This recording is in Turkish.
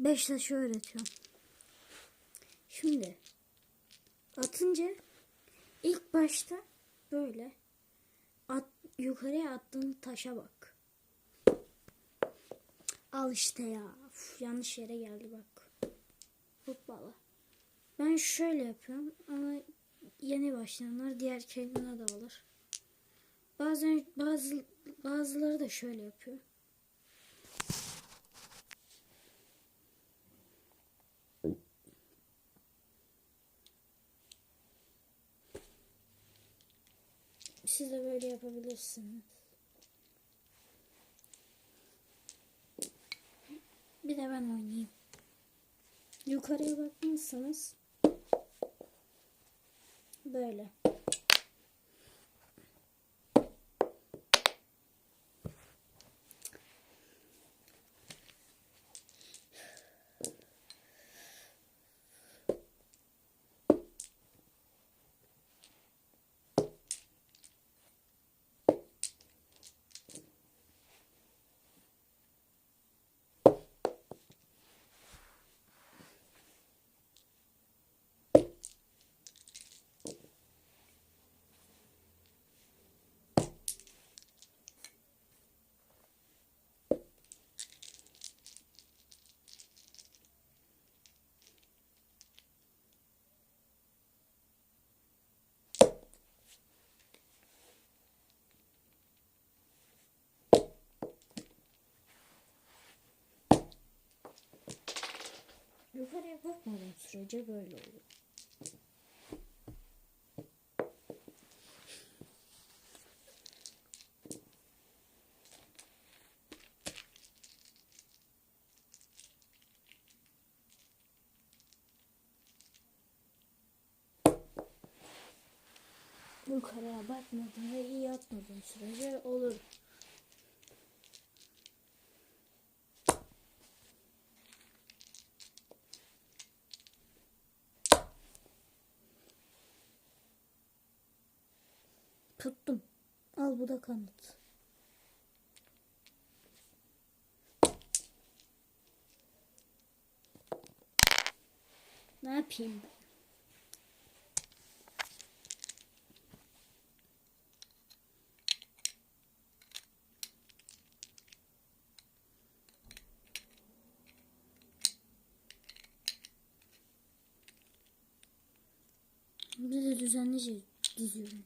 5 taşı öğretiyorum. Şimdi atınca ilk başta böyle at, yukarıya attığın taşa bak. Al işte ya. Uf, yanlış yere geldi bak. Hoppala. Ben şöyle yapıyorum ama yeni başlayanlar diğer kendine de alır. Bazen bazı bazıları da şöyle yapıyor. Siz de böyle yapabilirsiniz. Bir de ben oynayayım. Yukarıya bakmazsanız böyle. Yukarıya bakmadığım sürece böyle oluyor. Yukarıya bakmadım ve iyi atmadığım sürece olur. Tuttum. Al bu da kanıt. Ne yapayım ben? Bir de düzenlice diziyorum.